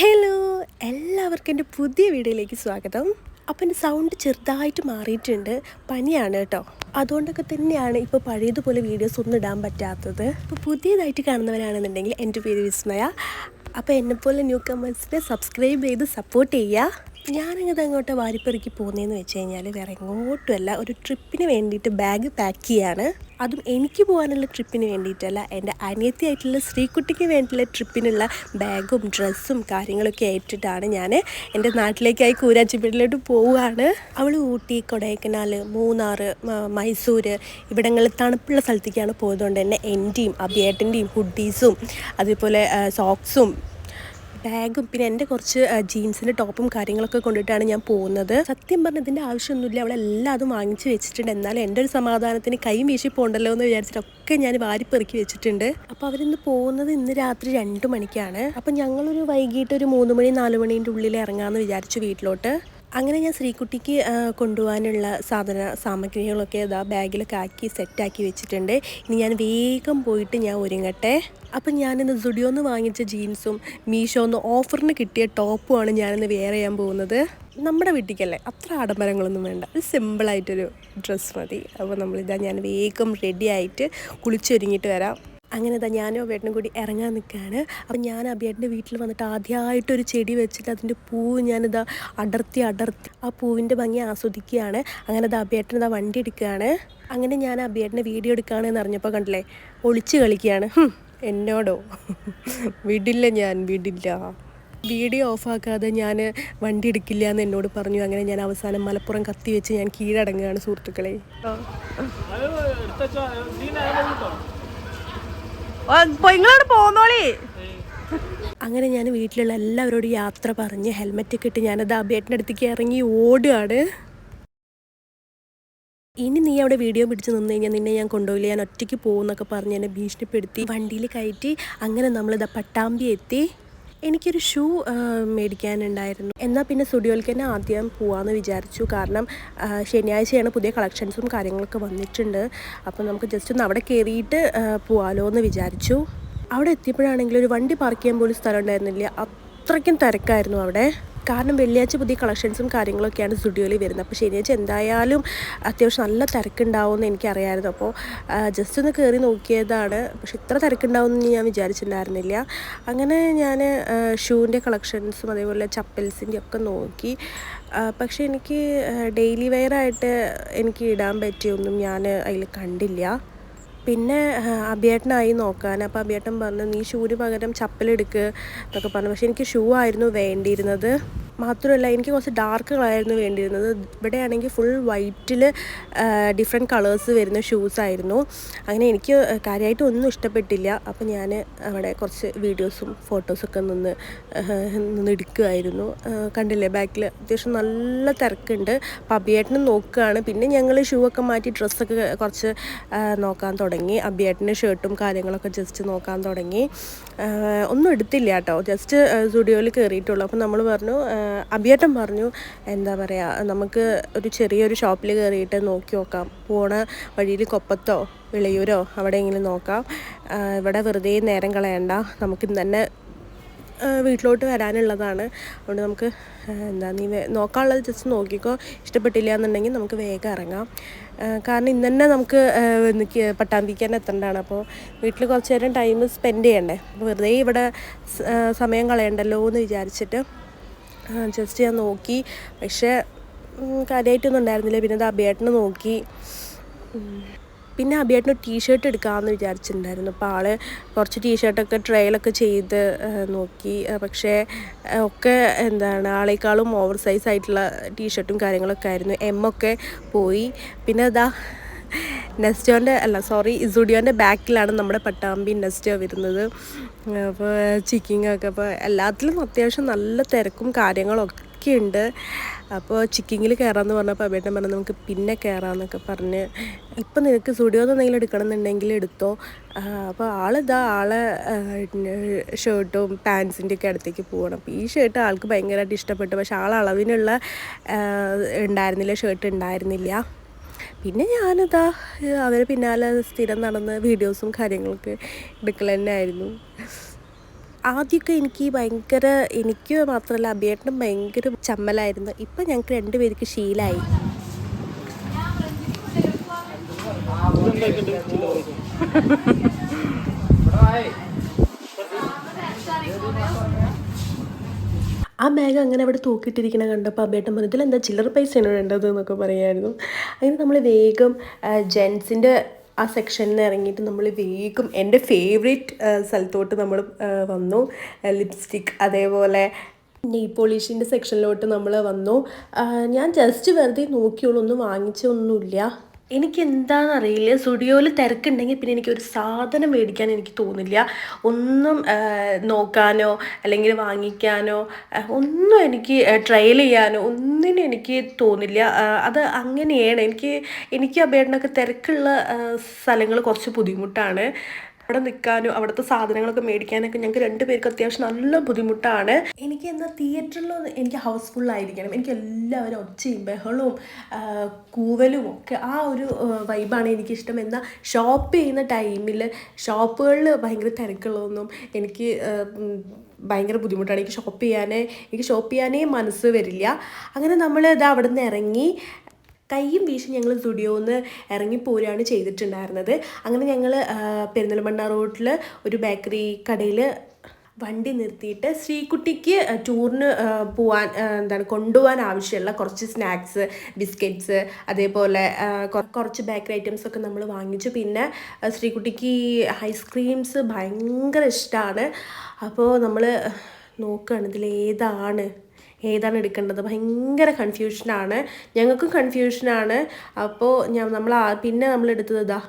Hello എല്ലാവർക്കും എന്റെ പുതിയ വീഡിയോയിലേക്ക് സ്വാഗതം. അപ്പം എന്റെ സൗണ്ട് ചെറുതായിട്ട് മാറിയിട്ടുണ്ട്. പനിയാണ് കേട്ടോ. അതുകൊണ്ടൊക്കെ തന്നെയാണ് ഇപ്പോൾ പഴയതുപോലെ വീഡിയോസ് ഒന്നും ഇടാൻ പറ്റാത്തത്. ഇപ്പോൾ പുതിയതായിട്ട് കാണുന്നവരാണെന്നുണ്ടെങ്കിൽ എന്റെ പേര് വിസ്മയ. അപ്പോൾ എന്നെപ്പോലെ ന്യൂ കമേഴ്സിനെ സബ്സ്ക്രൈബ് ചെയ്ത് സപ്പോർട്ട് ചെയ്യുക. ഞാനങ്ങത് അങ്ങോട്ട് വാരിപ്പെറുക്കി പോകുന്നതെന്ന് വെച്ച് കഴിഞ്ഞാൽ വേറെ എങ്ങോട്ടുമല്ല. ഒരു ട്രിപ്പിന് വേണ്ടിയിട്ട് ബാഗ് പാക്ക് ചെയ്യാണ്. അതും എനിക്ക് പോകാനുള്ള ട്രിപ്പിന് വേണ്ടിയിട്ടല്ല. എന്റെ അനിയത്തിയായിട്ടുള്ള ശ്രീകുട്ടിക്ക് വേണ്ടിയുള്ള ട്രിപ്പിനുള്ള ബാഗും ഡ്രസ്സും കാര്യങ്ങളൊക്കെ ആയിട്ടിട്ടാണ് ഞാൻ എന്റെ നാട്ടിലേക്കായി കൂരാച്ചിപ്പേട്ടിലോട്ട് പോവുകയാണ്. അവൾ ഊട്ടി കൊടൈക്കനാൽ മൂന്നാർ മൈസൂർ ഇവിടങ്ങളിൽ തണുപ്പുള്ള സ്ഥലത്തേക്കാണ് പോയതുകൊണ്ട് തന്നെ എന്റെയും അബിയേട്ടന്റെയും ഹുഡീസും അതേപോലെ സോക്സും ബാഗും പിന്നെ എന്റെ കുറച്ച് ജീൻസിന്റെ ടോപ്പും കാര്യങ്ങളൊക്കെ കൊണ്ടിട്ടാണ് ഞാൻ പോകുന്നത്. സത്യം പറഞ്ഞ ഇതിന്റെ ആവശ്യമൊന്നുമില്ല. എല്ലാം അതും വാങ്ങിച്ച് വെച്ചിട്ടുണ്ട്. എന്നാലും എന്റെ ഒരു സമാധാനത്തിന് കൈ വീശി പോകണ്ടല്ലോ എന്ന് വിചാരിച്ചിട്ടൊക്കെ ഞാൻ വാരിപ്പെറുക്കി വെച്ചിട്ടുണ്ട്. അപ്പോൾ അവരിന്ന് പോകുന്നത് ഇന്ന് രാത്രി രണ്ട് മണിക്കാണ്. അപ്പം ഞങ്ങളൊരു വൈകിട്ട് ഒരു മൂന്ന് മണി നാല് മണീന്റെ ഉള്ളിൽ ഇറങ്ങാമെന്ന് വിചാരിച്ചു വീട്ടിലോട്ട്. അങ്ങനെ ഞാൻ ശ്രീകുട്ടിക്ക് ആ, കൊണ്ടുപോകാനുള്ള സാധന സാമഗ്രികളൊക്കെ ഇതാ ബാഗിലൊക്കെ ആക്കി സെറ്റാക്കി വെച്ചിട്ടുണ്ട്. ഇനി ഞാൻ വേഗം പോയിട്ട് ഞാൻ ഒരുങ്ങട്ടെ. അപ്പം ഞാനിന്ന് സുഡിയോന്ന് വാങ്ങിച്ച ജീൻസും മീഷോന്ന് ഓഫറിന് കിട്ടിയ ടോപ്പുമാണ് ഞാനിന്ന് വെയർ ചെയ്യാൻ പോകുന്നത്. നമ്മുടെ വീട്ടിലേക്കല്ലേ അത്ര ആഡംബരങ്ങളൊന്നും വേണ്ട. ഒരു സിമ്പിളായിട്ടൊരു ഡ്രസ്സ് മതി. അപ്പോൾ നമ്മളിതാ ഞാൻ വേഗം റെഡി ആയിട്ട് കുളിച്ചൊരുങ്ങിയിട്ട് വരാം. അങ്ങനെ ഇതാ ഞാനും അബിയേട്ടനും കൂടി ഇറങ്ങാൻ നിൽക്കുകയാണ്. അപ്പം ഞാൻ അബിയേട്ടന്റെ വീട്ടിൽ വന്നിട്ട് ആദ്യമായിട്ടൊരു ചെടി വെച്ചിട്ട് അതിന്റെ പൂവ് ഞാനിതാ അടർത്തി അടർത്തി ആ പൂവിന്റെ ഭംഗി ആസ്വദിക്കുകയാണ്. അങ്ങനെ ഇതാ അബിയേട്ടൻ ഇതാ വണ്ടി എടുക്കുകയാണ്. അങ്ങനെ ഞാൻ അബിയേട്ടനെ വീഡിയോ എടുക്കുകയാണെന്ന് അറിഞ്ഞപ്പോൾ കണ്ടില്ലേ ഒളിച്ച് കളിക്കുകയാണ്. എന്നോടോ? വിടില്ല ഞാൻ വിടില്ല. വീഡിയോ ഓഫാക്കാതെ ഞാൻ വണ്ടി എടുക്കില്ല എന്ന് എന്നോട് പറഞ്ഞു. അങ്ങനെ ഞാൻ അവസാനം മലപ്പുറം കത്തി വെച്ച് ഞാൻ കീഴടങ്ങുകയാണ് സുഹൃത്തുക്കളെ. നിങ്ങളോട് പോന്നോളി. അങ്ങനെ ഞാൻ വീട്ടിലുള്ള എല്ലാവരോടും യാത്ര പറഞ്ഞ് ഹെൽമെറ്റൊക്കെ ഇട്ട് ഞാനത് അബേട്ടിന്റെ അടുത്തേക്ക് ഇറങ്ങി ഓടുകയാണ്. ഇനി നീ അവിടെ വീഡിയോ പിടിച്ച് നിന്ന് കഴിഞ്ഞാൽ നിന്നെ ഞാൻ കൊണ്ടുപോയില്ല ഞാൻ ഒറ്റയ്ക്ക് പോകുമെന്നൊക്കെ പറഞ്ഞ് എന്നെ ഭീഷണിപ്പെടുത്തി. വണ്ടിയിൽ കയറ്റി അങ്ങനെ നമ്മളിതാ പട്ടാമ്പി എത്തി. എനിക്കൊരു ഷൂ മേടിക്കാനുണ്ടായിരുന്നു. എന്നാൽ പിന്നെ സ്റ്റുഡിയോയിലേക്ക് തന്നെ ആദ്യം പോവാമെന്ന് വിചാരിച്ചു. കാരണം ശനിയാഴ്ചയാണ് പുതിയ കളക്ഷൻസും കാര്യങ്ങളൊക്കെ വന്നിട്ടുണ്ട്. അപ്പോൾ നമുക്ക് ജസ്റ്റ് ഒന്ന് അവിടെ കയറിയിട്ട് പോവാലോ എന്ന് വിചാരിച്ചു. അവിടെ എത്തിയപ്പോഴാണെങ്കിൽ ഒരു വണ്ടി പാർക്ക് ചെയ്യാൻ പോലും സ്ഥലം ഉണ്ടായിരുന്നില്ല. അത്രയ്ക്കും തിരക്കായിരുന്നു അവിടെ. കാരണം വെള്ളിയാഴ്ച പുതിയ കളക്ഷൻസും കാര്യങ്ങളൊക്കെയാണ് സ്റ്റുഡിയോയിൽ വരുന്നത്. അപ്പോൾ ശനിയാഴ്ച എന്തായാലും അത്യാവശ്യം നല്ല തിരക്കുണ്ടാവുമെന്ന് എനിക്കറിയായിരുന്നു. അപ്പോൾ ജസ്റ്റ് ഒന്ന് കയറി നോക്കിയതാണ്. പക്ഷെ ഇത്ര തിരക്കുണ്ടാവുമെന്ന് ഞാൻ വിചാരിച്ചിട്ടുണ്ടായിരുന്നില്ല. അങ്ങനെ ഞാൻ ഷൂവിന്റെ കളക്ഷൻസും അതേപോലെ ചപ്പൽസിന്റെ ഒക്കെ നോക്കി. പക്ഷെ എനിക്ക് ഡെയിലി വെയറായിട്ട് എനിക്ക് ഇടാൻ പറ്റിയൊന്നും ഞാൻ അതിൽ കണ്ടില്ല. പിന്നെ അഭിയേട്ടനായി നോക്കാൻ. അപ്പോൾ അഭിയേട്ടൻ പറഞ്ഞു നീ ഷൂവിന് പകരം ചപ്പലെടുക്ക് എന്നൊക്കെ പറഞ്ഞു. പക്ഷേ എനിക്ക് ഷൂ ആയിരുന്നു വേണ്ടിയിരുന്നത്. മാത്രമല്ല എനിക്ക് കുറച്ച് ഡാർക്ക് കളറായിരുന്നു വേണ്ടിയിരുന്നത്. ഇവിടെയാണെങ്കിൽ ഫുൾ വൈറ്റിൽ ഡിഫറെന്റ് കളേഴ്സ് വരുന്ന ഷൂസ് ആയിരുന്നു. അങ്ങനെ എനിക്ക് കാര്യമായിട്ട് ഒന്നും ഇഷ്ടപ്പെട്ടില്ല. അപ്പോൾ ഞാൻ അവിടെ കുറച്ച് വീഡിയോസും ഫോട്ടോസൊക്കെ നിന്ന് നിന്ന് എടുക്കുമായിരുന്നു കണ്ടില്ലേ ബാക്കിൽ അത്യാവശ്യം നല്ല തിരക്കുണ്ട്. അപ്പോൾ അഭിയേട്ടനും നോക്കുകയാണ്. പിന്നെ ഞങ്ങൾ ഷൂ ഒക്കെ മാറ്റി ഡ്രസ്സൊക്കെ കുറച്ച് നോക്കാൻ തുടങ്ങി. അഭിയേട്ടന്റെ ഷർട്ടും കാര്യങ്ങളൊക്കെ ജസ്റ്റ് നോക്കാൻ തുടങ്ങി. ഒന്നും എടുത്തില്ല കേട്ടോ. ജസ്റ്റ് സ്റ്റുഡിയോയിൽ കയറിയിട്ടുള്ളൂ അപ്പോൾ നമ്മൾ പറഞ്ഞു അബിയേട്ടൻ പറഞ്ഞു എന്താ പറയുക നമുക്ക് ഒരു ചെറിയൊരു ഷോപ്പിൽ കയറിയിട്ട് നോക്കി നോക്കാം. പോണ വഴിയിൽ കൊപ്പത്തോ വിളയൂരോ അവിടെയെങ്കിലും നോക്കാം. ഇവിടെ വെറുതെ നേരം കളയണ്ട. നമുക്ക് തന്നെ വീട്ടിലോട്ട് വരാനുള്ളതാണ്. അതുകൊണ്ട് നമുക്ക് എന്താ നീ നോക്കാനുള്ളത് ജസ്റ്റ് നോക്കിക്കോ. ഇഷ്ടപ്പെട്ടില്ല എന്നുണ്ടെങ്കിൽ നമുക്ക് വേഗം ഇറങ്ങാം. കാരണം ഇന്ന് തന്നെ നമുക്ക് പട്ടാമ്പിക്ക് തന്നെ എത്തേണ്ടതാണ്. അപ്പോൾ വീട്ടിൽ കുറച്ച് നേരം ടൈം സ്പെൻഡ് ചെയ്യണ്ടേ? വെറുതെ ഇവിടെ സമയം കളയണ്ടല്ലോ എന്ന് വിചാരിച്ചിട്ട് ജസ്റ്റ് ഞാൻ നോക്കി. പക്ഷേ കാര്യമായിട്ടൊന്നും ഉണ്ടായിരുന്നില്ല. പിന്നെ അത് അഭിയേട്ടനെ നോക്കി. പിന്നെ അഭിയേട്ടന് ടീഷർട്ട് എടുക്കാമെന്ന് വിചാരിച്ചിട്ടുണ്ടായിരുന്നു. അപ്പോൾ ആൾ കുറച്ച് ടീഷർട്ടൊക്കെ ട്രയലൊക്കെ ചെയ്ത് നോക്കി. പക്ഷേ ഒക്കെ എന്താണ് ആളേക്കാളും ഓവർ സൈസ് ആയിട്ടുള്ള ടീഷർട്ടും കാര്യങ്ങളൊക്കെ ആയിരുന്നു. എം ഒക്കെ പോയി. പിന്നെ അതാ നെസ്റ്റോന്റെ അല്ല സോറി സുഡിയോന്റെ ബാക്കിലാണ് നമ്മുടെ പട്ടാമ്പി നെസ്റ്റോ വരുന്നത്. അപ്പോൾ ചിക്കിങ്ങൊക്കെ. അപ്പോൾ എല്ലാത്തിലും അത്യാവശ്യം നല്ല തിരക്കും കാര്യങ്ങളൊക്കെ ഉണ്ട് അപ്പോൾ ചിക്കിങ്ങിൽ കയറാമെന്ന് പറഞ്ഞപ്പോൾ അബേട്ടൻ പറഞ്ഞു നമുക്ക് പിന്നെ കയറാമെന്നൊക്കെ പറഞ്ഞ് ഇപ്പം നിനക്ക് സ്റ്റുഡിയോന്ന് എന്തെങ്കിലും എടുക്കണം എന്നുണ്ടെങ്കിൽ എടുത്തോ അപ്പോൾ ആളിതാ ആളെ ഷർട്ടും പാൻസിന്റെ ഒക്കെ അടുത്തേക്ക് പോകണം. അപ്പോൾ ഈ ഷർട്ട് ആൾക്ക് ഭയങ്കരമായിട്ട് ഇഷ്ടപ്പെട്ടു. പക്ഷേ ആൾ അളവിനുള്ള ഉണ്ടായിരുന്നില്ല ഷർട്ട് ഉണ്ടായിരുന്നില്ല. പിന്നെ ഞാനിതാ അവരെ പിന്നാലെ സ്ഥിരം നടന്ന് വീഡിയോസും കാര്യങ്ങളൊക്കെ എടുക്കൽ തന്നെ ആയിരുന്നു ആദ്യമൊക്കെ എനിക്ക് ഭയങ്കര എനിക്ക് മാത്രമല്ല അഭിയേട്ടനും ഭയങ്കര ചമ്മലായിരുന്നു. ഇപ്പം ഞങ്ങൾക്ക് രണ്ടുപേർക്ക് ശീലമായി ആ ബാഗ് അങ്ങനെ അവിടെ തൂക്കിയിട്ടിരിക്കണ കണ്ടപ്പോൾ അബേട്ടൻ പറഞ്ഞു ഇതിലെന്താ ചില്ലറ പൈസയാണ് വേണ്ടത് എന്നൊക്കെ പറയായിരുന്നു. അങ്ങനെ നമ്മൾ വേഗം ജെൻസിന്റെ ആ സെക്ഷനിൽ ഇറങ്ങിയിട്ട് നമ്മൾ വേഗം എന്റെ ഫേവറേറ്റ് സ്ഥലത്തോട്ട് നമ്മൾ വന്നു. ലിപ്സ്റ്റിക് അതേപോലെ നെയ് പോളിഷിന്റെ സെക്ഷനിലോട്ട് നമ്മൾ വന്നു. ഞാൻ ജസ്റ്റ് വെറുതെ നോക്കിയുള്ളൂ ഒന്നും വാങ്ങിച്ചൊന്നുമില്ല. എനിക്ക് എന്താണെന്ന് അറിയില്ല സ്റ്റുഡിയോയിൽ തിരക്കുണ്ടെങ്കിൽ പിന്നെ എനിക്ക് ഒരു സാധനം മേടിക്കാൻ എനിക്ക് തോന്നില്ല. ഒന്നും നോക്കാനോ അല്ലെങ്കിൽ വാങ്ങിക്കാനോ ഒന്നും എനിക്ക് ട്രയൽ ചെയ്യാനോ ഒന്നിനും എനിക്ക് തോന്നില്ല. അത് അങ്ങനെയാണ്. എനിക്ക് എനിക്ക് അപേടനൊക്കെ തിരക്കുള്ള സ്ഥലങ്ങൾ കുറച്ച് ബുദ്ധിമുട്ടാണ്. അവിടെ നിൽക്കാനും അവിടുത്തെ സാധനങ്ങളൊക്കെ മേടിക്കാനൊക്കെ ഞങ്ങൾക്ക് രണ്ടുപേർക്ക് അത്യാവശ്യം നല്ല ബുദ്ധിമുട്ടാണ്. എനിക്ക് എന്താ തിയേറ്ററിൽ എനിക്ക് ഹൗസ്ഫുൾ ആയിരിക്കണം. എനിക്ക് എല്ലാവരും ഒച്ചയും ബഹളവും കൂവലും ഒക്കെ ആ ഒരു വൈബാണ് എനിക്കിഷ്ടം. എന്നാൽ ഷോപ്പ് ചെയ്യുന്ന ടൈമിൽ ഷോപ്പുകളിൽ ഭയങ്കര തിരക്കുള്ളതൊന്നും എനിക്ക് ഭയങ്കര ബുദ്ധിമുട്ടാണ്. എനിക്ക് ഷോപ്പ് ചെയ്യാനേ എനിക്ക് ഷോപ്പ് ചെയ്യാനേ മനസ്സ് വരില്ല. അങ്ങനെ നമ്മൾ ഇത് അവിടെ നിന്ന് ഇറങ്ങി കയ്യും വീശി ഞങ്ങൾ സ്റ്റുഡിയോന്ന് ഇറങ്ങിപ്പോരുകയാണ് ചെയ്തിട്ടുണ്ടായിരുന്നത്. അങ്ങനെ ഞങ്ങൾ പെരിന്തൽമണ്ണ റോഡിൽ ഒരു ബേക്കറി കടയിൽ വണ്ടി നിർത്തിയിട്ട് ശ്രീകുട്ടിക്ക് ടൂറിന് പോവാൻ എന്താണ് കൊണ്ടുപോകാൻ ആവശ്യമുള്ള കുറച്ച് സ്നാക്സ് ബിസ്ക്കറ്റ്സ് അതേപോലെ കുറച്ച് ബേക്കറി ഐറ്റംസ് ഒക്കെ നമ്മൾ വാങ്ങിച്ചു. പിന്നെ ശ്രീകുട്ടിക്ക് ഐസ്ക്രീംസ് ഭയങ്കര ഇഷ്ടമാണ് അപ്പോൾ നമ്മൾ നോക്കുകയാണ് ഇതിൽ ഏതാണ് എടുക്കേണ്ടത്? ഭയങ്കര കൺഫ്യൂഷനാണ് ഞങ്ങൾക്കും കൺഫ്യൂഷനാണ് അപ്പോൾ ഞാൻ നമ്മൾ പിന്നെ നമ്മൾ എടുത്തത് ഇതാ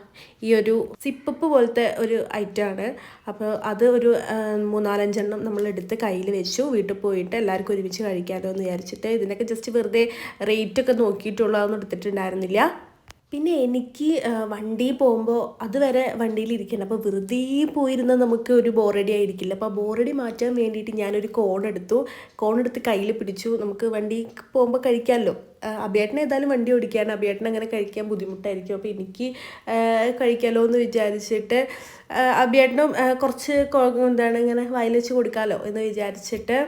ഈ ഒരു സിപ്പപ്പ് പോലത്തെ ഒരു ഐറ്റമാണ് അപ്പോൾ അത് ഒരു മൂന്നാലഞ്ചെണ്ണം നമ്മൾ എടുത്ത് കയ്യിൽ വെച്ചു. വീട്ടിൽ പോയിട്ട് എല്ലാവർക്കും ഒരുമിച്ച് കഴിക്കാമല്ലോ എന്ന് വിചാരിച്ചിട്ട് ഇതിനൊക്കെ ജസ്റ്റ് വെറുതെ റേറ്റൊക്കെ നോക്കിയിട്ടുള്ളൂ എടുത്തിട്ടുണ്ടായിരുന്നില്ല. പിന്നെ എനിക്ക് വണ്ടി പോകുമ്പോൾ അതുവരെ വണ്ടിയിൽ ഇരിക്കണം അപ്പോൾ വെറുതെ പോയിരുന്ന നമുക്ക് ഒരു ബോറടി ആയിരിക്കില്ല. അപ്പോൾ ബോറടി മാറ്റാൻ വേണ്ടിയിട്ട് ഞാനൊരു കോൺ എടുത്തു. കോൺ എടുത്ത് കയ്യിൽ പിടിച്ചു. നമുക്ക് വണ്ടി പോകുമ്പോൾ കഴിക്കാമല്ലോ അഭിയേട്ടൻ ഏതായാലും വണ്ടി ഓടിക്കുകയാണ് അഭിയേട്ടൻ അങ്ങനെ കഴിക്കാൻ ബുദ്ധിമുട്ടായിരിക്കും. അപ്പോൾ എനിക്ക് കഴിക്കാമല്ലോ എന്ന് വിചാരിച്ചിട്ട് അഭിയേട്ടനും കുറച്ച് എന്താണ് ഇങ്ങനെ വായിൽ വെച്ച് കൊടുക്കാമല്ലോ എന്ന് വിചാരിച്ചിട്ട്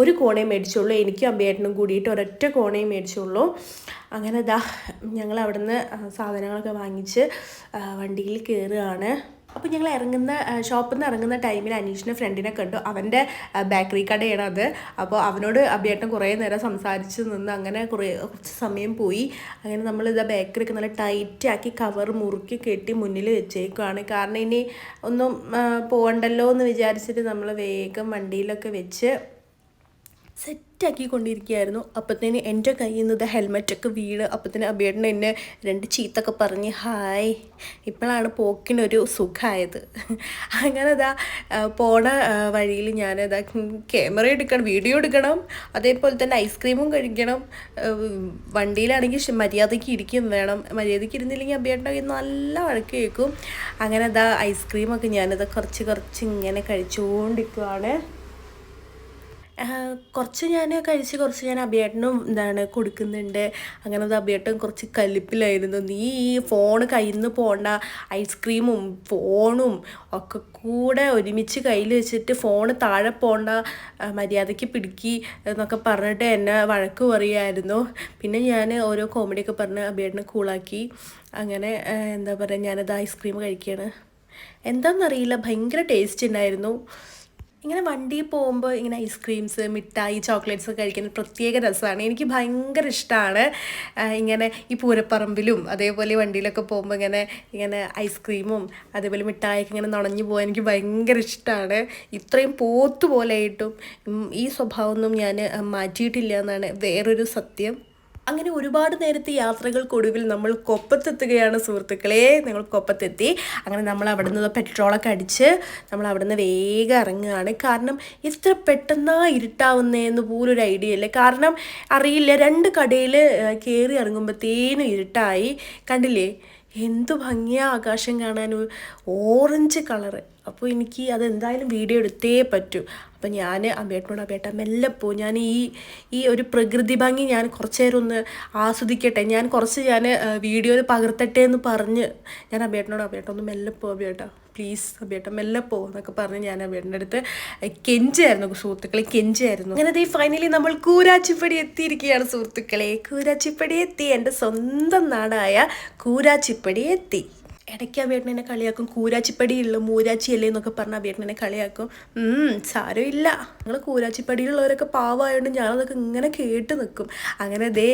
ഒരു കോണേ മേടിച്ചുള്ളൂ. എനിക്കും അമ്പേട്ടനും കൂടിയിട്ട് ഒരൊറ്റ കോണേ മേടിച്ചുള്ളൂ. അങ്ങനെ ദാ ഞങ്ങൾ അവിടുന്ന് സാധനങ്ങളൊക്കെ വാങ്ങിച്ച് വണ്ടിയിൽ കയറുകയാണ് അപ്പോൾ ഞങ്ങൾ ഇറങ്ങുന്ന ഷോപ്പിൽ നിന്ന് ഇറങ്ങുന്ന ടൈമിൽ അനീഷിന്റെ ഫ്രണ്ടിനെ കണ്ടു. അവന്റെ ബേക്കറി കടയാണ് അത്. അപ്പോൾ അവനോട് അഭിയേട്ടൻ കുറേ നേരം സംസാരിച്ച് നിന്ന് അങ്ങനെ കുറേ കുറച്ച് സമയം പോയി. അങ്ങനെ നമ്മൾ ഇതാ ബേക്കറി ഒക്കെ നല്ല ടൈറ്റ് ആക്കി കവർ മുറുക്കി കെട്ടി മുന്നിൽ വെച്ചേക്കുവാണ്. കാരണം ഇനി ഒന്നും പോകണ്ടല്ലോ എന്ന് വിചാരിച്ചിട്ട് നമ്മൾ വേഗം വണ്ടിയിലൊക്കെ വെച്ച് സെറ്റാക്കി കൊണ്ടിരിക്കുകയായിരുന്നു അപ്പത്തേന് എന്റെ കയ്യിൽ നിന്ന് ഹെൽമെറ്റൊക്കെ വീണ് അപ്പത്തേന് അബിയേട്ടൻ എന്നെ രണ്ട് ചീത്തൊക്കെ പറഞ്ഞ് ഹായ് ഇപ്പോഴാണ് പോക്കിനൊരു സുഖമായത്. അങ്ങനെ അതാ പോണ വഴിയിൽ ഞാനതാ ക്യാമറ എടുക്കണം വീഡിയോ എടുക്കണം അതേപോലെ തന്നെ ഐസ്ക്രീമും കഴിക്കണം വണ്ടിയിലാണെങ്കിൽ മര്യാദയ്ക്ക് ഇരിക്കും വേണം. മര്യാദയ്ക്ക് ഇരുന്നില്ലെങ്കിൽ അബിയേട്ടന്റെ നല്ല വഴക്ക് കേൾക്കും. അങ്ങനെ അതാ ഐസ്ക്രീമൊക്കെ ഞാനത് കുറച്ച് കുറച്ച് ഇങ്ങനെ കഴിച്ചുകൊണ്ടിരിക്കുവാണ്. കുറച്ച് ഞാൻ കഴിച്ച് കുറച്ച് ഞാൻ അഭിയേട്ടനും എന്താണ് കൊടുക്കുന്നുണ്ട്. അങ്ങനെ അത് അഭിയേട്ടൻ കുറച്ച് കലിപ്പിലായിരുന്നു. നീ ഈ ഫോൺ കയ്യിൽ നിന്ന് പോണ്ട ഐസ്ക്രീമും ഫോണും ഒക്കെ കൂടെ ഒരുമിച്ച് കയ്യിൽ വെച്ചിട്ട് ഫോൺ താഴെ പോണ്ട. മര്യാദയ്ക്ക് പിടിക്കി എന്നൊക്കെ പറഞ്ഞിട്ട് എന്നെ വഴക്ക് പറയുമായിരുന്നു പിന്നെ ഞാൻ ഓരോ കോമഡിയൊക്കെ പറഞ്ഞ് അഭിയേട്ടനെ കൂളാക്കി അങ്ങനെ എന്താ പറയുക ഞാനത് ഐസ്ക്രീം കഴിക്കുകയാണ് എന്താണെന്നറിയില്ല ഭയങ്കര ടേസ്റ്റ് ഉണ്ടായിരുന്നു. ഇങ്ങനെ വണ്ടിയിൽ പോകുമ്പോൾ ഇങ്ങനെ ഐസ്ക്രീംസ് മിഠായി ചോക്ലേറ്റ്സ് ഒക്കെ കഴിക്കുന്ന പ്രത്യേക രസമാണ്. എനിക്ക് ഭയങ്കര ഇഷ്ടമാണ് ഇങ്ങനെ ഈ പൂരപ്പറമ്പിലും അതേപോലെ വണ്ടിയിലൊക്കെ പോകുമ്പോൾ ഇങ്ങനെ ഇങ്ങനെ ഐസ്ക്രീമും അതേപോലെ മിഠായിയൊക്കെ ഇങ്ങനെ നുണഞ്ഞു പോകാൻ എനിക്ക് ഭയങ്കര ഇഷ്ടമാണ് ഇത്രയും പോത്തുപോലെയായിട്ടും ഈ സ്വഭാവമൊന്നും ഞാൻ മാറ്റിയിട്ടില്ല എന്നാണ് വേറൊരു സത്യം. അങ്ങനെ ഒരുപാട് നേരത്തെ യാത്രകൾക്കൊടുവിൽ നമ്മൾ കൊപ്പത്തെത്തുകയാണ് സുഹൃത്തുക്കളെ. നിങ്ങൾ കൊപ്പത്തെത്തി. അങ്ങനെ നമ്മൾ അവിടെ നിന്ന് പെട്രോളൊക്കെ അടിച്ച് നമ്മൾ അവിടെ നിന്ന് വേഗം ഇറങ്ങുകയാണ്. കാരണം എത്ര പെട്ടെന്നാ ഇരുട്ടാവുന്നതെന്ന് പോലും ഒരു ഐഡിയ ഇല്ല കാരണം അറിയില്ല രണ്ട് കടയിൽ കയറി ഇറങ്ങുമ്പോഴത്തേനും ഇരുട്ടായി. കണ്ടില്ലേ? എന്ത് ഭംഗിയാ ആകാശം കാണാൻ. Orange colour. അപ്പോൾ എനിക്ക് അതെന്തായാലും വീഡിയോ എടുത്തേ പറ്റൂ. അപ്പം ഞാൻ അമ്പേട്ടനോട് അമ്പേട്ട മെല്ലെ പോ. ഞാൻ ഈ ഈ ഒരു പ്രകൃതി ഭംഗി ഞാൻ കുറച്ച് നേരം ഒന്ന് ആസ്വദിക്കട്ടെ. ഞാൻ കുറച്ച് ഞാൻ വീഡിയോയിൽ പകർത്തട്ടെ എന്ന് പറഞ്ഞ് ഞാൻ അമ്പേട്ടനോട് അമ്പേട്ട ഒന്ന് മെല്ലെ പോ അമ്പേട്ട പ്ലീസ് അബിയേട്ടൻ മെല്ലെ പോകുന്നൊക്കെ പറഞ്ഞ് ഞാൻ അബിയേട്ടന്റെ അടുത്ത് കെഞ്ചായിരുന്നു സുഹൃത്തുക്കളെ കെഞ്ചായിരുന്നു അങ്ങനെ ദേ ഫൈനലി നമ്മൾ കൂരാച്ചിപ്പടി എത്തിയിരിക്കുകയാണ് സുഹൃത്തുക്കളെ. കൂരാച്ചിപ്പടി എത്തി എന്റെ സ്വന്തം നാടായ കൂരാച്ചിപ്പടി എത്തി. ഇടയ്ക്ക് ആ വേട്ടനെ കളിയാക്കും. കൂരാച്ചിപ്പടിയുള്ള മൂരാച്ചിയല്ലേ എന്നൊക്കെ പറഞ്ഞ് ആ വീട്ടിനെ കളിയാക്കും. സാരമില്ല ഞങ്ങൾ കൂരാച്ചിപ്പടിയിലുള്ളവരൊക്കെ പാവമായതുകൊണ്ട് ഞാനതൊക്കെ ഇങ്ങനെ കേട്ട് നിൽക്കും അങ്ങനെ ദേ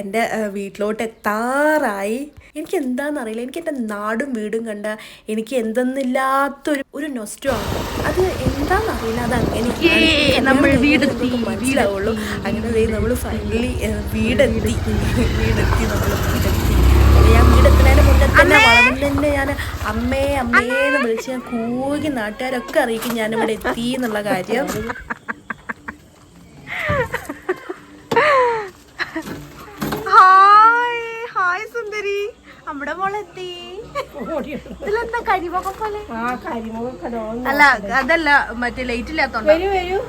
എന്റെ വീട്ടിലോട്ട് എത്താറായി. എനിക്ക് എന്താണെന്നറിയില്ല എനിക്ക് എന്റെ നാടും വീടും കണ്ട എനിക്ക് എന്തെന്നില്ലാത്തൊരു ഒരു നൊസ്റ്റോ ആണ്. അത് എന്താണെന്നറിയില്ല അത് അങ്ങനെ നമ്മൾ വീടെത്തി മനസ്സിലാവുള്ളൂ. അങ്ങനെ ദേ നമ്മൾ ഫൈനലി വീടെത്തി. വീടെത്തി നമ്മൾ വീടെത്തി. ഞാൻ വീടെത്തുന്നതിന് മുന്നേ തന്നെ തന്നെ ഞാൻ അമ്മേ അമ്മേന്ന് വിളിച്ച് ഞാൻ കൂകി നാട്ടുകാരൊക്കെ അറിയിക്കും ഞാൻ ഇവിടെ എത്തി എന്നുള്ള കാര്യം. ഹായ് ഹായ് സുന്ദരി. നമ്മുടെ മോളെത്തി. ഇതിലെന്താ കരിമുഖം പോലെ? അല്ല അതല്ല മറ്റേ ലൈറ്റ് ഇല്ലാത്തോണ്ട്. വരൂ വരൂ.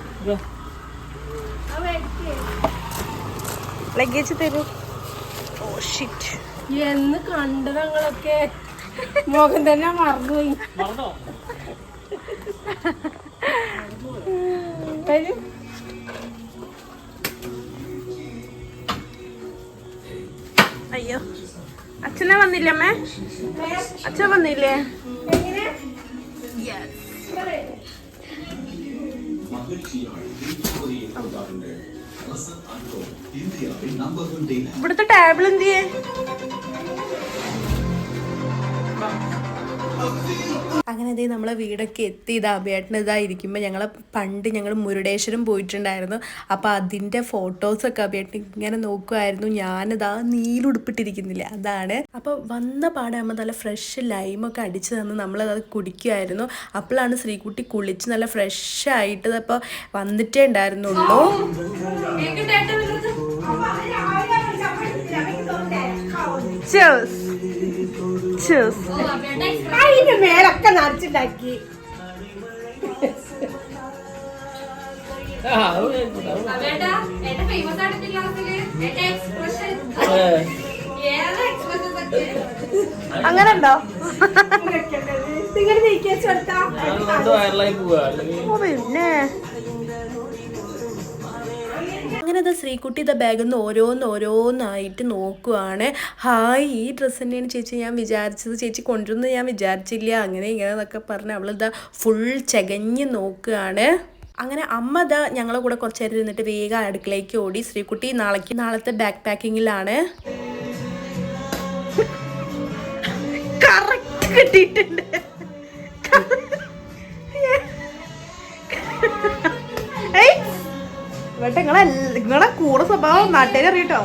ലഗേജ് തരൂ. ഓ ഷിറ്റ് എന്ന് കണ്ടു ഞങ്ങളൊക്കെ. മുഖം തന്നെ മറന്നുപോയി വരും. അയ്യോ. അച്ഛനെ വന്നില്ല അമ്മേ? അച്ഛൻ വന്നില്ലേ? ഇവിടുത്തെ ടേബിൾ എന്ത് അങ്ങനെ അതേ നമ്മളെ വീടൊക്കെ എത്തി. ഇത് അഭിയേട്ടൻ ഇതാ ഇരിക്കുമ്പോൾ ഞങ്ങൾ പണ്ട് ഞങ്ങൾ മുരുടേശ്വരം പോയിട്ടുണ്ടായിരുന്നു. അപ്പോൾ അതിന്റെ ഫോട്ടോസൊക്കെ അഭിയേട്ടൻ ഇങ്ങനെ നോക്കുമായിരുന്നു ഞാനിതാ നീലുടുപ്പിട്ടിരിക്കുന്നില്ല അതാണ്. അപ്പോൾ വന്ന പാടെ അമ്മ നല്ല ഫ്രഷ് ലൈമൊക്കെ അടിച്ച് തന്ന് നമ്മളത് കുടിക്കുമായിരുന്നു അപ്പോഴാണ് ശ്രീകുട്ടി കുളിച്ച് നല്ല ഫ്രഷ് ആയിട്ട് അപ്പോൾ വന്നിട്ടേ ഉണ്ടായിരുന്നുള്ളൂ. ചേഴ്സ് ചേഴ്സ് അതിന്റെ മേലൊക്കെ നിറച്ചുണ്ടാക്കി അങ്ങനെ ഉണ്ടോ? നിങ്ങൾ പിന്നെ. അങ്ങനെ അത് ശ്രീകുട്ടി ഇത് ബാഗിൽ ഓരോന്ന് ഓരോന്നായിട്ട് നോക്കുവാണ്. ഹായ് ഈ ഡ്രസ്സ് തന്നെയാണ് ചേച്ചി ഞാൻ വിചാരിച്ചത്. ചേച്ചി കൊണ്ടുവന്ന് ഞാൻ വിചാരിച്ചില്ല. അങ്ങനെ ഇങ്ങനെ എന്നൊക്കെ പറഞ്ഞ് അവളിതാ ഫുൾ ചകഞ്ഞ് നോക്കുകയാണ് അങ്ങനെ അമ്മ ദാ ഞങ്ങളെ കൂടെ കുറച്ച് നേരം ഇരുന്നിട്ട് വേഗം അടുക്കളയ്ക്ക് ഓടി. ശ്രീകുട്ടി നാളേക്ക് നാളത്തെ ബാക്ക് പാക്കിങ്ങിലാണ് കറക്റ്റ് കിട്ടിയിട്ടുണ്ട്. ഇവിടെ നിങ്ങളെ നിങ്ങളെ കൂടെ സ്വഭാവം നാട്ടുകാർ അറിയട്ടോ.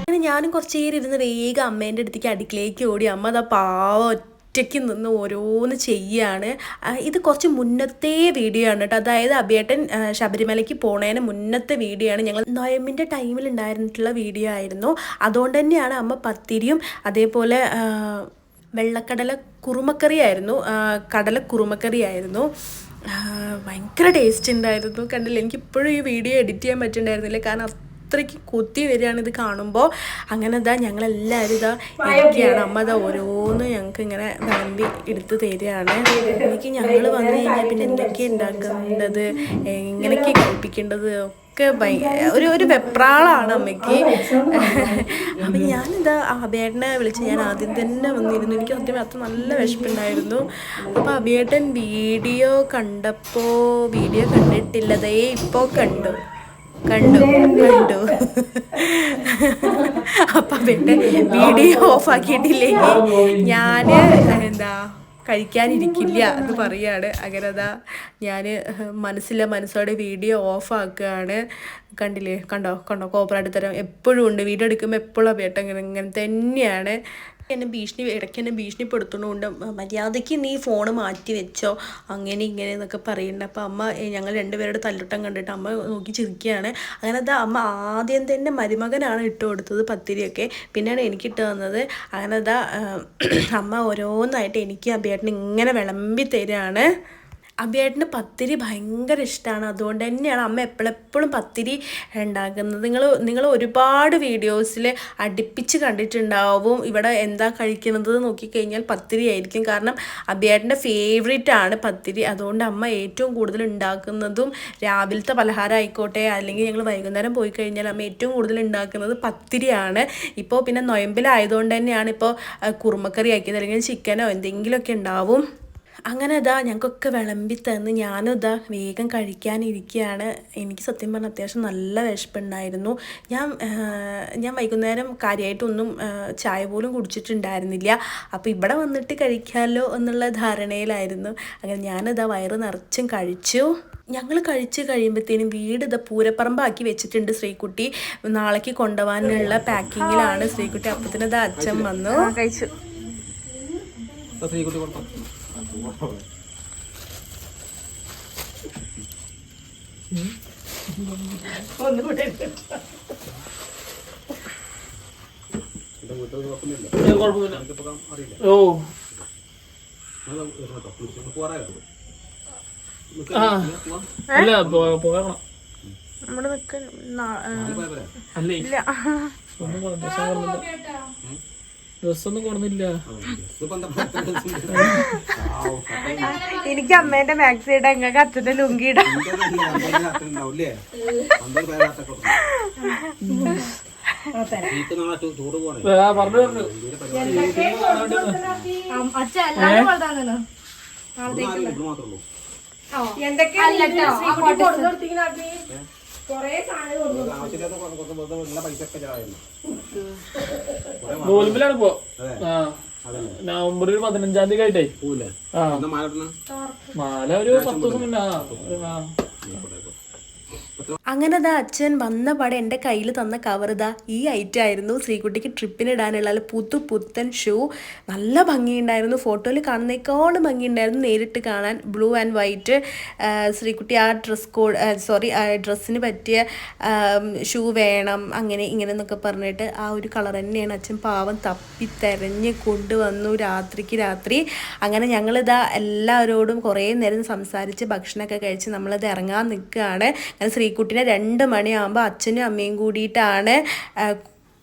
അങ്ങനെ ഞാനും കുറച്ച് നേരം ഇരുന്ന് വേഗം അമ്മേന്റെ അടുത്തേക്ക് അടുക്കിലേക്ക് ഓടി. അമ്മ അതാ പാവം ഒറ്റയ്ക്ക് നിന്ന് ഓരോന്ന് ചെയ്യാണ്. ഇത് കുറച്ച് മുന്നത്തെ വീഡിയോ ആണ് കേട്ടോ. അതായത് അഭിയേട്ടൻ ശബരിമലയ്ക്ക് പോണേന് മുന്നത്തെ വീഡിയോ ആണ്. ഞങ്ങൾ നൊയമ്പിന്റെ ടൈമിൽ ഉണ്ടായിരുന്നിട്ടുള്ള വീഡിയോ ആയിരുന്നു. അതുകൊണ്ട് തന്നെയാണ് അമ്മ പത്തിരിയും അതേപോലെ വെള്ളക്കടല കുറുമക്കറിയായിരുന്നു കടല കുറുമക്കറിയായിരുന്നു ഭയങ്കര ടേസ്റ്റ് ഉണ്ടായിരുന്നു കണ്ടില്ല? എനിക്കിപ്പോഴും ഈ വീഡിയോ എഡിറ്റ് ചെയ്യാൻ പറ്റുന്നുണ്ടായിരുന്നില്ല കാരണം അത്രയ്ക്ക് കുത്തി വരികയാണ് ഇത് കാണുമ്പോൾ അങ്ങനെ ഇതാ ഞങ്ങളെല്ലാവരും ഇതാ ഇരിക്കുകയാണ്. അമ്മ ഇതാ ഓരോന്നും ഞങ്ങൾക്ക് ഇങ്ങനെ വിളമ്പി എടുത്ത് തരികയാണ്. എനിക്ക് ഞങ്ങൾ വന്നു കഴിഞ്ഞാൽ പിന്നെ എന്തൊക്കെയാണ് ഉണ്ടാക്കേണ്ടത് എങ്ങനെയൊക്കെ കഴിപ്പിക്കേണ്ടത്? ഒക്കെ ഒരു ഒരു വെപ്രാളാണ് അമ്മയ്ക്ക്. അപ്പം ഞാനിതാ അഭിയേട്ടനെ വിളിച്ച് ഞാൻ ആദ്യം തന്നെ വന്നിരുന്നു. എനിക്ക് സത്യം അത്ര നല്ല വിശപ്പുണ്ടായിരുന്നു. അപ്പോൾ അഭിയേട്ടൻ വീഡിയോ കണ്ടപ്പോൾ വീഡിയോ കണ്ടിട്ടില്ലതേ ഇപ്പോൾ കണ്ടു. കണ്ടു കണ്ടു. അപ്പം പിന്നെ വീഡിയോ ഓഫ് ആക്കിയിട്ടില്ലെങ്കിൽ ഞാൻ എന്താ കഴിക്കാനിരിക്കില്ല എന്ന് പറയാണ്. അങ്ങനെ അതാ ഞാൻ മനസ്സിലെ മനസ്സോടെ വീഡിയോ ഓഫ് ആക്കുകയാണ്. കണ്ടില്ലേ? കണ്ടോ? കണ്ടോ? കോപ്പറായിട്ട് തരാം എപ്പോഴും ഉണ്ട്. വീഡിയോ എടുക്കുമ്പോൾ എപ്പോഴും അഭിയട്ടം ഇങ്ങനെ ഇങ്ങനെ തന്നെയാണ്. എന്നെ ഭീഷണി ഇടയ്ക്ക് എന്നെ ഭീഷണിപ്പെടുത്തുന്നതുകൊണ്ട് മര്യാദയ്ക്ക് നീ ഫോൺ മാറ്റി വെച്ചോ. അങ്ങനെ ഇങ്ങനെ എന്നൊക്കെ പറയുന്നുണ്ട്. അപ്പോൾ അമ്മ ഞങ്ങൾ രണ്ടുപേരുടെ തല്ലുട്ടം കണ്ടിട്ട് അമ്മ നോക്കി ചിരിക്കുകയാണ്. അങ്ങനെ അത് അമ്മ ആദ്യം തന്നെ മരുമകനാണ് ഇട്ട് കൊടുത്തത് പത്തിരിയൊക്കെ. പിന്നെയാണ് എനിക്ക് ഇട്ട് തന്നത്. അങ്ങനെ അതാ അമ്മ ഓരോന്നായിട്ട് എനിക്ക് അഭിയായിട്ട് ഇങ്ങനെ വിളമ്പി തരികയാണ്. അബിയേട്ടന് പത്തിരി ഭയങ്കര ഇഷ്ടമാണ് അതുകൊണ്ട് തന്നെയാണ് അമ്മ എപ്പോഴെപ്പോഴും പത്തിരി ഉണ്ടാക്കുന്നത്. നിങ്ങൾ നിങ്ങൾ ഒരുപാട് വീഡിയോസിൽ അടുപ്പിച്ച് കണ്ടിട്ടുണ്ടാവും ഇവിടെ എന്താ കഴിക്കുന്നത് നോക്കിക്കഴിഞ്ഞാൽ പത്തിരി ആയിരിക്കും. കാരണം അബിയേട്ടന്റെ ഫേവറേറ്റ് ആണ് പത്തിരി. അതുകൊണ്ട് അമ്മ ഏറ്റവും കൂടുതൽ ഉണ്ടാക്കുന്നതും രാവിലത്തെ പലഹാരം ആയിക്കോട്ടെ അല്ലെങ്കിൽ ഞങ്ങൾ വൈകുന്നേരം പോയി കഴിഞ്ഞാൽ അമ്മ ഏറ്റവും കൂടുതൽ ഉണ്ടാക്കുന്നത് പത്തിരിയാണ്. ഇപ്പോൾ പിന്നെ നൊയമ്പിലായതുകൊണ്ട് തന്നെയാണ് ഇപ്പോൾ കുറുമക്കറി ആക്കിയത് അല്ലെങ്കിൽ ചിക്കനോ എന്തെങ്കിലുമൊക്കെ ഉണ്ടാവും. അങ്ങനെ ഇതാ ഞങ്ങൾക്കൊക്കെ വിളമ്പി തന്ന് ഞാനും ഇതാ വേഗം കഴിക്കാനിരിക്കുകയാണ് എനിക്ക് സത്യം പറഞ്ഞാൽ അത്യാവശ്യം നല്ല വിശപ്പുണ്ടായിരുന്നു. ഞാൻ ഞാൻ വൈകുന്നേരം കാര്യമായിട്ടൊന്നും ചായ പോലും കുടിച്ചിട്ടുണ്ടായിരുന്നില്ല. അപ്പോൾ ഇവിടെ വന്നിട്ട് കഴിക്കാമല്ലോ എന്നുള്ള ധാരണയിലായിരുന്നു. അങ്ങനെ ഞാനിതാ വയറ് നിറച്ചും കഴിച്ചു. ഞങ്ങൾ കഴിച്ച് കഴിയുമ്പോഴത്തേനും വീട് ഇതാ പൂരപ്പറമ്പാക്കി വെച്ചിട്ടുണ്ട് ശ്രീകുട്ടി. നാളേക്ക് കൊണ്ടുപോകാനുള്ള പാക്കിങ്ങിലാണ് ശ്രീകുട്ടി. അപ്പത്തിന് ഇതാ അച്ഛൻ വന്നു. കഴിച്ചു. ശ്രീകുട്ടി ഓ അല്ല പോകണം നമ്മുടെ നിക്ക അല്ലേ ഇല്ല ഡ്രസ്സൊന്നും കൊടുന്നില്ല എനിക്ക് അമ്മേന്റെ മാക്സി ഇടാം നിങ്ങൾക്ക് അച്ഛന്റെ ലുങ്കി ഇടാം ആ, പറഞ്ഞു പറഞ്ഞു. എന്തൊക്കെയാ ഗോൽബിലാണ് ഇപ്പോ. ആ. നവംബർ ഒരു പതിനഞ്ചാം തീയതി ആയിട്ടേ ആ. മാല ഒരു പത്ത് ദിവസം മുന്നേ. ആ. ആ. അങ്ങനെ ദാ അച്ഛൻ വന്ന പാടെ എന്റെ കയ്യിൽ തന്ന കവർ ഇതാ. ഈ ഐറ്റം ആയിരുന്നു. ശ്രീകുട്ടിക്ക് ട്രിപ്പിന് ഇടാനുള്ള പുതു പുത്തൻ ഷൂ നല്ല ഭംഗിയുണ്ടായിരുന്നു. ഫോട്ടോയിൽ കാണുന്നേക്കാളും ഭംഗിയുണ്ടായിരുന്നു നേരിട്ട് കാണാൻ. ബ്ലൂ ആൻഡ് വൈറ്റ് ശ്രീകുട്ടി ആ ഡ്രസ് കോഡ് സോറി ആ ഡ്രസ്സിന് പറ്റിയ ഷൂ വേണം. അങ്ങനെ ഇങ്ങനെ എന്നൊക്കെ പറഞ്ഞിട്ട് ആ ഒരു കളർ തന്നെയാണ് അച്ഛൻ പാവം തപ്പി തെരഞ്ഞ് കൊണ്ടുവന്നു രാത്രിക്ക് രാത്രി. അങ്ങനെ ഞങ്ങളിതാ എല്ലാവരോടും കുറേ നേരം സംസാരിച്ച് ഭക്ഷണമൊക്കെ കഴിച്ച് നമ്മളിത് ഇറങ്ങാൻ നിൽക്കുകയാണ്. അങ്ങനെ ശ്രീകുട്ടിനെ രണ്ട് മണിയാകുമ്പോൾ അച്ഛനും അമ്മയും കൂടിയിട്ടാണ്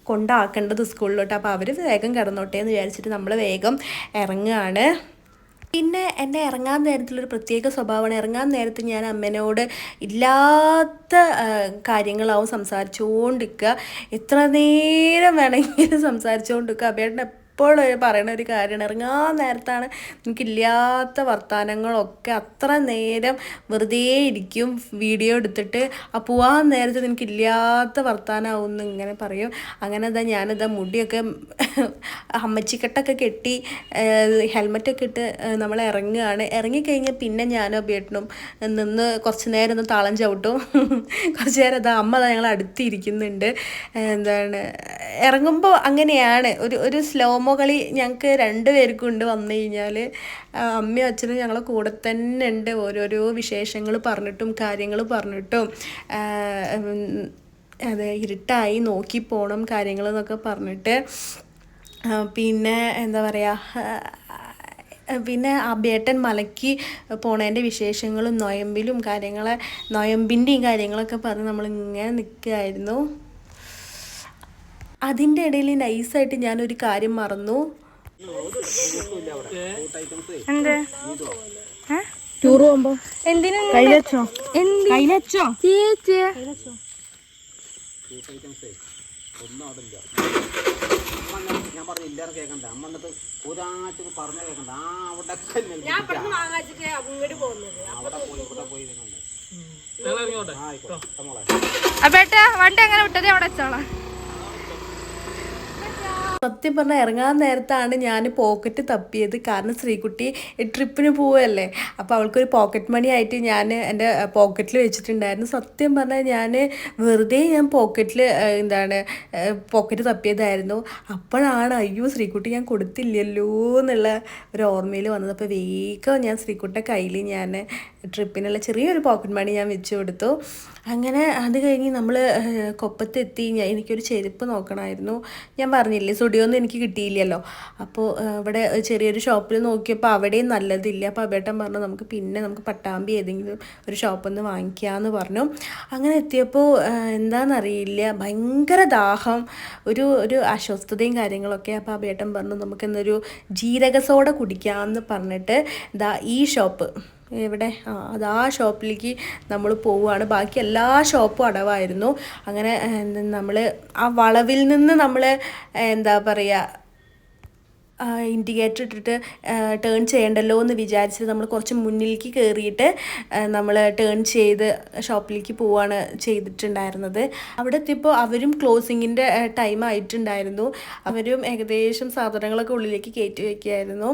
കൊണ്ടാക്കേണ്ടത് സ്കൂളിലോട്ട്. അപ്പോൾ അവർ വേഗം കിടന്നോട്ടെ എന്ന് വിചാരിച്ചിട്ട് നമ്മൾ വേഗം ഇറങ്ങുകയാണ് പിന്നെ എന്റെ ഇറങ്ങാൻ നേരത്തിലൊരു പ്രത്യേക സ്വഭാവമാണ്. ഇറങ്ങാൻ നേരത്ത് ഞാൻ അമ്മേനോട് ഇല്ലാത്ത കാര്യങ്ങളാവും സംസാരിച്ചുകൊണ്ടിരിക്കുക എത്ര നേരം വേണമെങ്കിലും സംസാരിച്ചുകൊണ്ടിരിക്കുക അബേട്ടൻ എപ്പോഴും പറയുന്ന ഒരു കാര്യമാണ്. ഇറങ്ങാൻ നേരത്താണ് എനിക്കില്ലാത്ത വർത്തമാനങ്ങളൊക്കെ അത്ര നേരം വെറുതെ ഇരിക്കും വീഡിയോ എടുത്തിട്ട്. ആ പോവാൻ നേരത്ത് എനിക്കില്ലാത്ത വർത്തമാനമാവും എന്ന് ഇങ്ങനെ പറയും. അങ്ങനെ ഇതാ ഞാനിതാ മുടിയൊക്കെ അമ്മച്ചിക്കെട്ടൊക്കെ കെട്ടി ഹെൽമെറ്റൊക്കെ ഇട്ട് നമ്മൾ ഇറങ്ങുകയാണ്. ഇറങ്ങിക്കഴിഞ്ഞാൽ പിന്നെ ഞാനോ ബേട്ടനും നിന്ന് കുറച്ച് നേരം ഒന്ന് താളം ചവിട്ടും. കുറച്ച് നേരം അതാ അമ്മ ഞങ്ങൾ അടുത്തിരിക്കുന്നുണ്ട് എന്താണ്? ഇറങ്ങുമ്പോൾ അങ്ങനെയാണ്. ഒരു ഒരു സ്ലോമോ കളി ഞങ്ങൾക്ക് രണ്ടുപേർക്കും ഉണ്ട് വന്നു കഴിഞ്ഞാൽ അമ്മയും അച്ഛനും ഞങ്ങളെ കൂടെ തന്നെ ഉണ്ട്. ഓരോരോ വിശേഷങ്ങൾ പറഞ്ഞിട്ടും കാര്യങ്ങൾ പറഞ്ഞിട്ടും അത് ഇരുട്ടായി നോക്കി പോകണം കാര്യങ്ങൾ എന്നൊക്കെ പറഞ്ഞിട്ട്. പിന്നെ എന്താ പറയുക പിന്നെ അബേട്ടൻ മലയ്ക്ക് പോണേന്റെ വിശേഷങ്ങളും നൊയമ്പിലും കാര്യങ്ങളെ നൊയമ്പിന്റെയും കാര്യങ്ങളൊക്കെ പറഞ്ഞ് നമ്മളിങ്ങനെ നിൽക്കുകയായിരുന്നു അതിന്റെ ഇടയിൽ നൈസായിട്ട് ഒരു കാര്യം മറന്നു. എന്ത്? ടൂർ പോകുമ്പോ. എന്തിനു കൈലച്ചോ കൈലച്ചോ ചേച്ചി ഞാൻ പറഞ്ഞു അമ്മ എന്നിട്ട് ഒരാഴ്ച പറഞ്ഞു കേക്കണ്ട ആ അവിടെ അവിടെ പോയി ഇവിടെ പോയി ഇരുന്നുണ്ട്. ഞങ്ങൾ ഇറങ്ങിയോട്ടെ ആ ആയിക്കോട്ടെ മോളെ അപ്പേട്ടാ വണ്ടി അങ്ങനെ വിട്ടത്? അവിടെ വെച്ചോളാം? സത്യം പറഞ്ഞാൽ ഇറങ്ങാൻ നേരത്താണ് ഞാൻ പോക്കറ്റ് തപ്പിയത്. കാരണം ശ്രീകുട്ടി ട്രിപ്പിന് പോവല്ലേ. അപ്പോൾ അവൾക്കൊരു പോക്കറ്റ് മണി ആയിട്ട് ഞാൻ എന്റെ പോക്കറ്റിൽ വെച്ചിട്ടുണ്ടായിരുന്നു. സത്യം പറഞ്ഞാൽ ഞാൻ വെറുതെ ഞാൻ പോക്കറ്റിൽ എന്താണ് പോക്കറ്റ് തപ്പിയതായിരുന്നു. അപ്പോഴാണ് അയ്യോ ശ്രീകുട്ടി ഞാൻ കൊടുത്തില്ലല്ലോ എന്നുള്ള ഒരു ഓർമ്മയിൽ വന്നത്. അപ്പോൾ വേഗം ഞാൻ ശ്രീകുട്ടിയുടെ കയ്യിൽ ഞാൻ ട്രിപ്പിനുള്ള ചെറിയൊരു പോക്കറ്റ് മണി ഞാൻ വെച്ച് കൊടുത്തു. അങ്ങനെ അത് കഴിഞ്ഞ് നമ്മൾ കൊപ്പത്തെത്തി. ഞാൻ എനിക്കൊരു ചെരുപ്പ് നോക്കണമായിരുന്നു ഞാൻ പറഞ്ഞില്ലേ സുടിയൊന്നും എനിക്ക് കിട്ടിയില്ലല്ലോ. അപ്പോൾ ഇവിടെ ചെറിയൊരു ഷോപ്പിൽ നോക്കിയപ്പോൾ അവിടെയും നല്ലതില്ല. അപ്പോൾ അബേട്ടൻ പറഞ്ഞു നമുക്ക് പിന്നെ നമുക്ക് പട്ടാമ്പി ഏതെങ്കിലും ഒരു ഷോപ്പിൽ നിന്ന് വാങ്ങിക്കാമെന്ന് പറഞ്ഞു. അങ്ങനെ എത്തിയപ്പോൾ എന്താണെന്നറിയില്ല ഭയങ്കര ദാഹം. ഒരു ഒരു അസ്വസ്ഥതയും കാര്യങ്ങളൊക്കെ. അപ്പോൾ അബേട്ടൻ പറഞ്ഞു നമുക്കെന്നൊരു ജീരക സോഡ കുടിക്കാമെന്ന് പറഞ്ഞിട്ട് ദാ ഈ ഷോപ്പ് എവിടെ? ആ അത് ആ ഷോപ്പിലേക്ക് നമ്മൾ പോവുകയാണ്. ബാക്കി എല്ലാ ഷോപ്പും അടവായിരുന്നു. അങ്ങനെ നമ്മൾ ആ വളവിൽ നിന്ന് നമ്മൾ എന്താ പറയുക ഇൻഡിക്കേറ്റർ ഇട്ടിട്ട് ടേൺ ചെയ്യണ്ടല്ലോ എന്ന് വിചാരിച്ച് നമ്മൾ കുറച്ച് മുന്നിലേക്ക് കയറിയിട്ട് നമ്മൾ ടേൺ ചെയ്ത് ഷോപ്പിലേക്ക് പോവുകയാണ് ചെയ്തിട്ടുണ്ടായിരുന്നത്. അവിടെ എത്തിയപ്പോൾ അവരും ക്ലോസിങ്ങിന്റെ ടൈം ആയിട്ടുണ്ടായിരുന്നു. അവരും ഏകദേശം സാധനങ്ങളൊക്കെ ഉള്ളിലേക്ക് കയറ്റി വയ്ക്കുകയായിരുന്നു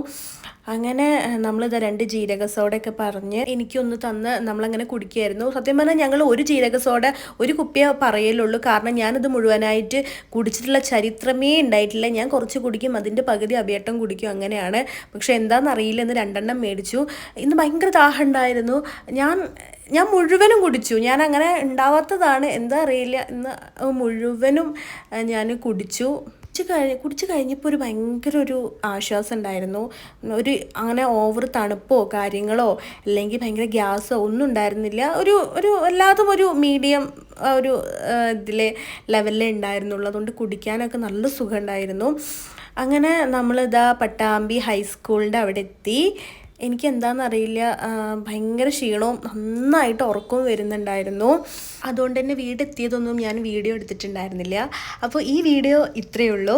അങ്ങനെ നമ്മൾ നമ്മളിത് രണ്ട് ജീരക സോഡയൊക്കെ പറഞ്ഞ് എനിക്കൊന്ന് തന്ന് നമ്മളങ്ങനെ കുടിക്കുകയായിരുന്നു സത്യം പറഞ്ഞാൽ ഞങ്ങൾ ഒരു ജീരക സോഡ ഒരു കുപ്പിയെ പറയലുള്ളൂ. കാരണം ഞാനത് മുഴുവനായിട്ട് കുടിച്ചിട്ടുള്ള ചരിത്രമേ ഉണ്ടായിട്ടില്ല. ഞാൻ കുറച്ച് കുടിക്കും അതിന്റെ പകുതി അഭിയട്ടം കുടിക്കും അങ്ങനെയാണ്. പക്ഷെ എന്താണെന്നറിയില്ല എന്ന് രണ്ടെണ്ണം മേടിച്ചു. ഇന്ന് ഭയങ്കര ദാഹം ഉണ്ടായിരുന്നു. ഞാൻ ഞാൻ മുഴുവനും കുടിച്ചു. ഞാൻ അങ്ങനെ ഉണ്ടാവാത്തതാണ്. എന്താ അറിയില്ല. ഇന്ന് മുഴുവനും ഞാൻ കുടിച്ചു. കുടിച്ച് കഴി കുടിച്ച് കഴിഞ്ഞപ്പോൾ ഒരു ഭയങ്കര ഒരു ആശ്വാസം ഉണ്ടായിരുന്നു. ഒരു അങ്ങനെ ഓവർ തണുപ്പോ കാര്യങ്ങളോ അല്ലെങ്കിൽ ഭയങ്കര ഗ്യാസോ ഒന്നും ഉണ്ടായിരുന്നില്ല. ഒരു ഒരു എല്ലാതും ഒരു മീഡിയം ഒരു ഇതിലെ ലെവലിലേ ഉണ്ടായിരുന്നുള്ളൂ. അതുകൊണ്ട് കുടിക്കാനൊക്കെ നല്ല സുഖമുണ്ടായിരുന്നു അങ്ങനെ നമ്മളിതാ പട്ടാമ്പി ഹൈസ്കൂളിന്റെ അവിടെ എത്തി. എനിക്ക് എന്താണെന്നറിയില്ല ഭയങ്കര ക്ഷീണവും നന്നായിട്ട് ഉറക്കവും വരുന്നുണ്ടായിരുന്നു. അതുകൊണ്ട് തന്നെ വീടെത്തിയതൊന്നും ഞാൻ വീഡിയോ എടുത്തിട്ടുണ്ടായിരുന്നില്ല. അപ്പോൾ ഈ വീഡിയോ ഇത്രയേ ഉള്ളൂ.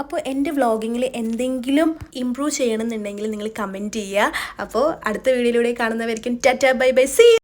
അപ്പോൾ എന്റെ വ്ളോഗിങ്ങിൽ എന്തെങ്കിലും ഇമ്പ്രൂവ് ചെയ്യണമെന്നുണ്ടെങ്കിൽ നിങ്ങൾ കമന്റ് ചെയ്യുക. അപ്പോൾ അടുത്ത വീഡിയോയിലൂടെ കാണുന്നവരിക്കും. Tata bye bye. സി